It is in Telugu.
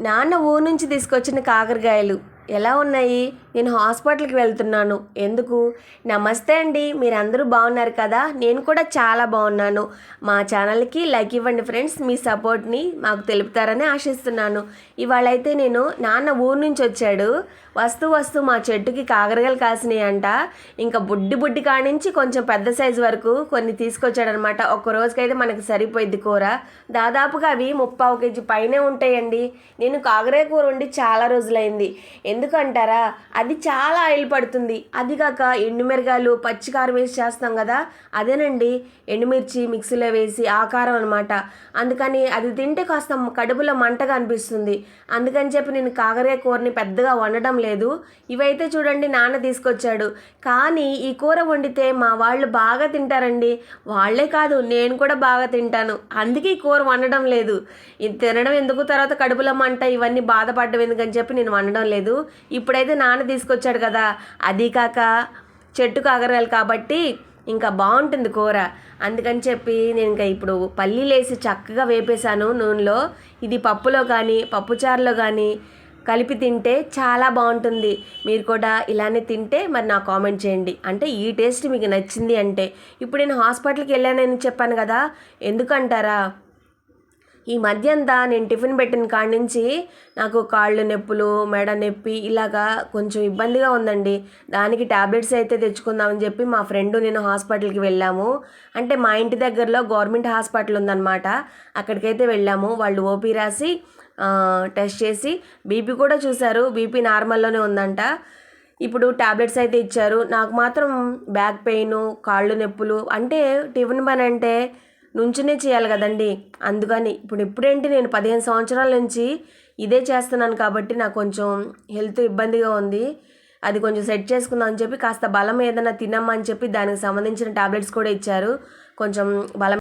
నాన్న ఊరు నుంచి తీసుకొచ్చిన కాకరకాయలు ఎలా ఉన్నాయి? నేను హాస్పిటల్కి వెళ్తున్నాను. ఎందుకు? నమస్తే అండి మీరందరూ బాగున్నారు కదా? నేను కూడా చాలా బాగున్నాను. మా ఛానల్కి లైక్ ఇవ్వండి ఫ్రెండ్స్ మీ సపోర్ట్ని మాకు తెలుపుతారని ఆశిస్తున్నాను. ఇవాళైతే నేను నాన్న ఊరు నుంచి వచ్చాడు. వస్తూ వస్తూ మా చెట్టుకి కాకరకాయలు కాసినాయి అంట ఇంకా బుడ్డి బుడ్డి కానించి కొంచెం పెద్ద సైజు వరకు కొన్ని తీసుకొచ్చాడనమాట. ఒక్క రోజుకైతే మనకు సరిపోయింది కూర. దాదాపుగా అవి ముప్పావు కేజీ పైనే ఉంటాయండి. నేను కాకరకాయ కూర వండి చాలా రోజులైంది. ఎందుకంటారా? అది చాలా ఆయిల్ పడుతుంది అది కాక ఎండుమిరగాయలు పచ్చికారం వేసి చేస్తాం కదా అదేనండి. ఎండుమిర్చి మిక్సీలో వేసి ఆకారం అనమాట అందుకని అది తింటే కాస్త కడుపులో మంటగా అనిపిస్తుంది. అందుకని చెప్పి నేను కాకరే కూరని పెద్దగా వండడం లేదు. ఇవైతే చూడండి నాన్న తీసుకొచ్చాడు. కానీ ఈ కూర వండితే మా వాళ్ళు బాగా తింటారండి. వాళ్ళే కాదు నేను కూడా బాగా తింటాను. అందుకే ఈ కూర వండడం లేదు. ఇది తినడం ఎందుకు? తర్వాత కడుపులో మంట ఇవన్నీ బాధపడడం ఎందుకని చెప్పి నేను వండడం లేదు. ఇప్పుడైతే నాన్న తీసుకొచ్చాడు కదా. అది కాక చెట్టు కాకరకాయలు కాబట్టి ఇంకా బాగుంటుంది కూర. అందుకని చెప్పి నేను ఇంకా ఇప్పుడు పల్లీలు వేసి చక్కగా వేపేశాను నూనెలో. ఇది పప్పులో కానీ పప్పుచారులో కానీ కలిపి తింటే చాలా బాగుంటుంది. మీరు కూడా ఇలానే తింటే మరి నాకు కామెంట్ చేయండి. అంటే ఈ టేస్ట్ మీకు నచ్చింది అంటే. ఇప్పుడు నేను హాస్పిటల్కి వెళ్ళానని చెప్పాను కదా. ఎందుకంటారా? ఈ మధ్య అంతా నేను టిఫిన్ పెట్టిన కాడి నుంచి నాకు కాళ్ళు నొప్పులు మెడ నొప్పి ఇలాగా కొంచెం ఇబ్బందిగా ఉందండి. దానికి ట్యాబ్లెట్స్ అయితే తెచ్చుకుందామని చెప్పి మా ఫ్రెండ్ నేను హాస్పిటల్కి వెళ్ళాము. అంటే మా ఇంటి దగ్గరలో గవర్నమెంట్ హాస్పిటల్ ఉందన్నమాట. అక్కడికైతే వెళ్ళాము. వాళ్ళు ఓపీ రాసి టెస్ట్ చేసి బీపీ కూడా చూశారు. బీపీ నార్మల్లోనే ఉందంట. ఇప్పుడు ట్యాబ్లెట్స్ అయితే ఇచ్చారు. నాకు మాత్రం బ్యాక్ పెయిన్ కాళ్ళు నొప్పులు అంటే టిఫిన్ పని అంటే నుంచునే చేయాలి కదండి. అందుకని ఇప్పుడు ఎప్పుడేంటి నేను పదిహేను సంవత్సరాల నుంచి ఇదే చేస్తున్నాను కాబట్టి నాకు కొంచెం హెల్త్ ఇబ్బందిగా ఉంది. అది కొంచెం సెట్ చేసుకుందాం అని చెప్పి కాస్త బలం ఏదైనా తినమ్మని చెప్పి దానికి సంబంధించిన టాబ్లెట్స్ కూడా ఇచ్చారు. కొంచెం బలం